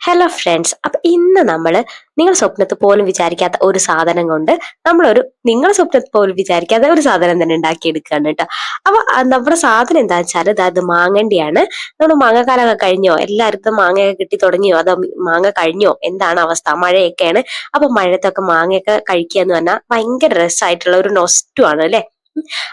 Hello friends അപ്പൊ ഇന്ന് നമ്മൾ നിങ്ങൾ സ്വപ്നത്തിൽ പോലും വിചാരിക്കാത്ത ഒരു സാധനം കൊണ്ട് നമ്മളൊരു നിങ്ങൾ സ്വപ്നത്തിൽ പോലും വിചാരിക്കാത്ത ഒരു സാധനം തന്നെ ഉണ്ടാക്കിയെടുക്കുകയാണ് കേട്ടോ. അപ്പൊ നമ്മുടെ സാധനം എന്താ വെച്ചാൽ അതായത് മാങ്ങണ്ടിയാണ് നമ്മൾ മാങ്ങക്കാലമൊക്കെ കഴിഞ്ഞോ? എല്ലായിടത്തും മാങ്ങയൊക്കെ കിട്ടി തുടങ്ങിയോ? അതോ മാങ്ങ കഴിഞ്ഞോ? എന്താണ് അവസ്ഥ? മഴയൊക്കെയാണ്. അപ്പൊ മഴത്തൊക്കെ മാങ്ങയൊക്കെ കഴിക്കുക എന്ന് പറഞ്ഞാൽ ഭയങ്കര രസമായിട്ടുള്ള ഒരു നൊസ്റ്റു ആണ് അല്ലെ?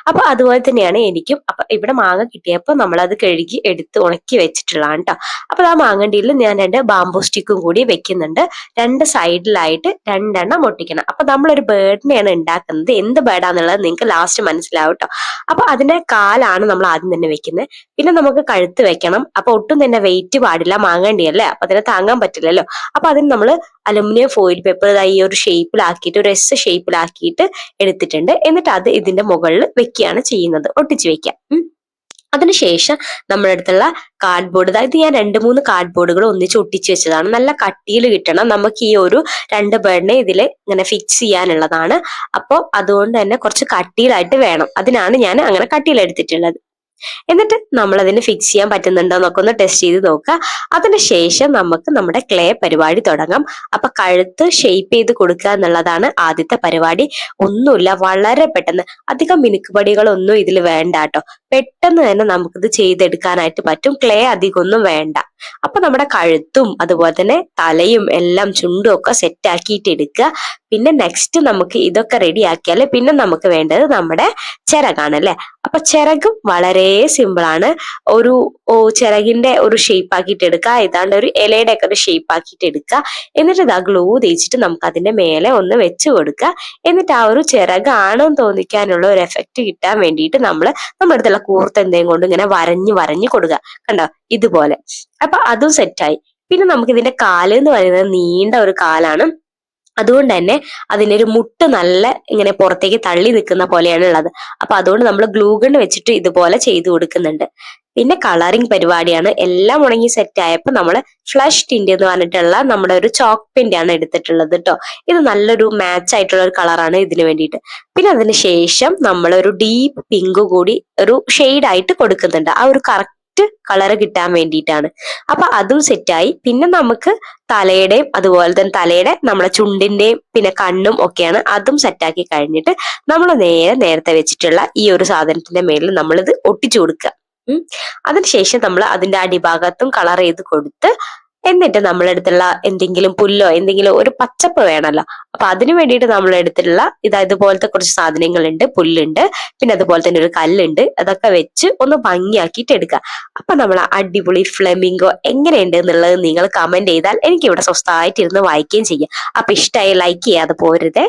അപ്പൊ അതുപോലെ തന്നെയാണ് എനിക്കും. അപ്പൊ ഇവിടെ മാങ്ങ കിട്ടിയപ്പോൾ അത് കഴുകി എടുത്ത് ഉണക്കി വെച്ചിട്ടുള്ളതാണ് കേട്ടോ അപ്പൊ ആ മാങ്ങണ്ടിയിൽ ഞാൻ രണ്ട് ബാംബു സ്റ്റിക്കും കൂടി വെക്കുന്നുണ്ട്. രണ്ട് സൈഡിലായിട്ട് രണ്ടെണ്ണം ഒട്ടിക്കണം. അപ്പൊ നമ്മളൊരു ബേർഡിനെയാണ് ഉണ്ടാക്കുന്നത്. എന്ത് ബേർഡാന്നുള്ളത് നിങ്ങൾക്ക് ലാസ്റ്റ് മനസ്സിലാവും കേട്ടോ അപ്പൊ അതിന്റെ കാലാണ് നമ്മൾ ആദ്യം തന്നെ വെക്കുന്നത് പിന്നെ നമുക്ക് കഴുത്ത് വെക്കണം. അപ്പൊ ഒട്ടും തന്നെ വെയിറ്റ് പാടില്ല മാങ്ങണ്ടിയല്ലേ അപ്പൊ അതിനെ താങ്ങാൻ പറ്റില്ലല്ലോ. അപ്പൊ അതിന് നമ്മൾ അലുമിനിയം ഫോയിൽ പേപ്പർ ഈ ഒരു ഷേപ്പിലാക്കിയിട്ട് ഒരു എസ് ഷേപ്പിലാക്കിയിട്ട് എടുത്തിട്ടുണ്ട്. എന്നിട്ട് അത് ഇതിന്റെ മുകളിൽ വെക്കുകയാണ് ചെയ്യുന്നത്. ഒട്ടിച്ച് വെക്കാം അതിനുശേഷം നമ്മുടെ അടുത്തുള്ള കാർഡ്ബോർഡ് അതായത് ഞാൻ രണ്ട് മൂന്ന് കാർഡ്ബോർഡുകൾ ഒന്നിച്ച് ഒട്ടിച്ച് വെച്ചതാണ്. നല്ല കട്ടിയിൽ കിട്ടണം. നമുക്ക് ഈ ഒരു രണ്ട് ബേഡിനെ ഇതിൽ ഇങ്ങനെ ഫിക്സ് ചെയ്യാനുള്ളതാണ്. അപ്പോൾ അതുകൊണ്ട് തന്നെ കുറച്ച് കട്ടിയിലായിട്ട് വേണം. അതിനാണ് ഞാൻ അങ്ങനെ കട്ടിയിൽ എടുത്തിട്ടുള്ളത് എന്നിട്ട് നമ്മൾ അതിന് ഫിക്സ് ചെയ്യാൻ പറ്റുന്നുണ്ടോ എന്നൊക്കെ ഒന്ന് ടെസ്റ്റ് ചെയ്ത് നോക്കുക. അതിനുശേഷം നമുക്ക് നമ്മുടെ ക്ലേ പരിപാടി തുടങ്ങാം. അപ്പൊ കഴുത്ത് ഷെയ്പ്പ് ചെയ്ത് കൊടുക്കുക എന്നുള്ളതാണ് ആദ്യത്തെ പരിപാടി. ഒന്നുമില്ല വളരെ പെട്ടെന്ന്. അധികം മിനുക്കുപടികളൊന്നും ഇതിൽ വേണ്ട കേട്ടോ. പെട്ടെന്ന് തന്നെ നമുക്കിത് ചെയ്തെടുക്കാനായിട്ട് പറ്റും. ക്ലേ അധികം ഒന്നും വേണ്ട. അപ്പൊ നമ്മുടെ കഴുത്തും അതുപോലെ തന്നെ തലയും എല്ലാം ചുണ്ടും ഒക്കെ സെറ്റ് ആക്കിയിട്ട് എടുക്കുക. പിന്നെ നെക്സ്റ്റ് നമുക്ക് ഇതൊക്കെ റെഡി ആക്കിയാൽ പിന്നെ നമുക്ക് വേണ്ടത് നമ്മുടെ ചിറകാണ് അല്ലെ? അപ്പൊ ചിറകും വളരെ സിമ്പിൾ ആണ്. ഒരു ചിറകിന്റെ ഒരു ഷേപ്പ് ആക്കിയിട്ട് എടുക്കുക. ഏതാണ്ട് ഒരു ഇലയുടെ ഒക്കെ ഒരു ഷേപ്പ് ആക്കിയിട്ട് എടുക്കുക. എന്നിട്ട് ഇതാ ഗ്ലൂ തേച്ചിട്ട് നമുക്ക് അതിന്റെ മേലെ ഒന്ന് വെച്ച് കൊടുക്കുക. എന്നിട്ട് ആ ഒരു ചിറകാണെന്ന് തോന്നിക്കാനുള്ള ഒരു എഫക്റ്റ് കിട്ടാൻ വേണ്ടിയിട്ട് നമ്മൾ നമ്മുടെ അടുത്തുള്ള കൂർത്ത് എന്തെങ്കിലും കൊണ്ട് ഇങ്ങനെ വരഞ്ഞ് വരഞ്ഞ് കൊടുക്കുക. കണ്ടോ? ഇതുപോലെ. അപ്പൊ അതും സെറ്റായി പിന്നെ നമുക്ക് ഇതിന്റെ കാൽ എന്ന് പറയുന്നത് നീണ്ട ഒരു കാലാണ്. അതുകൊണ്ട് തന്നെ അതിനൊരു മുട്ട് നല്ല ഇങ്ങനെ പുറത്തേക്ക് തള്ളി നിൽക്കുന്ന പോലെയാണ് ഉള്ളത്. അപ്പൊ അതുകൊണ്ട് നമ്മൾ ഗ്ലൂഗൺ വെച്ചിട്ട് ഇതുപോലെ ചെയ്തു കൊടുക്കുന്നുണ്ട്. പിന്നെ കളറിംഗ് പരിപാടിയാണ്. എല്ലാം ഉണങ്ങി സെറ്റ് ആയപ്പോൾ നമ്മൾ ഫ്ലഷ് ടിന്റ് എന്ന് പറഞ്ഞിട്ടുള്ള നമ്മുടെ ഒരു ചോക്ക് പെയിന്റ് ആണ് എടുത്തിട്ടുള്ളത് കേട്ടോ ഇത് നല്ലൊരു മാച്ച് ആയിട്ടുള്ള ഒരു കളറാണ് ഇതിന് വേണ്ടിയിട്ട്. പിന്നെ അതിന് ശേഷം നമ്മൾ ഒരു ഡീപ്പ് പിങ്ക് കൂടി ഒരു ഷെയ്ഡ് ആയിട്ട് കൊടുക്കുന്നുണ്ട്. ആ ഒരു കറക്റ്റ് കളർ കിട്ടാൻ വേണ്ടിയിട്ടാണ്. അപ്പൊ അതും സെറ്റായി പിന്നെ നമുക്ക് തലയുടെയും അതുപോലെ തന്നെ തലയുടെ നമ്മളെ ചുണ്ടിന്റെയും പിന്നെ കണ്ണും ഒക്കെയാണ് അതും സെറ്റാക്കി കഴിഞ്ഞിട്ട് നമ്മൾ നേരെ നേരത്തെ വെച്ചിട്ടുള്ള ഈ ഒരു സാധനത്തിന്റെ മേളിൽ നമ്മളിത് ഒട്ടിച്ചു കൊടുക്കുക. അതിനുശേഷം നമ്മൾ അതിന്റെ അടിഭാഗത്തും കളർ ചെയ്ത് കൊടുത്ത് എന്നിട്ട് നമ്മളെടുത്തുള്ള എന്തെങ്കിലും പുല്ലോ എന്തെങ്കിലും ഒരു പച്ചപ്പ് വേണമല്ലോ അപ്പൊ അതിനു വേണ്ടിയിട്ട് നമ്മൾ എടുത്തിട്ടുള്ള ഇതാ ഇതുപോലത്തെ കുറച്ച് സാധനങ്ങളുണ്ട് പുല്ലുണ്ട് പിന്നെ അതുപോലെ തന്നെ ഒരു കല്ലുണ്ട്. അതൊക്കെ വെച്ച് ഒന്ന് ഭംഗിയാക്കിയിട്ട് എടുക്കുക. അപ്പൊ നമ്മൾ അടിപൊളി ഫ്ലെമിംഗോ എങ്ങനെയുണ്ട് എന്നുള്ളത് നിങ്ങൾ കമന്റ് ചെയ്താൽ എനിക്ക് ഇവിടെ സ്വസ്ഥമായിട്ട് ഇരുന്ന് വായിക്കുകയും ചെയ്യാം. അപ്പൊ ഇഷ്ടമായി ലൈക്ക് ചെയ്യാതെ പോരുതേ.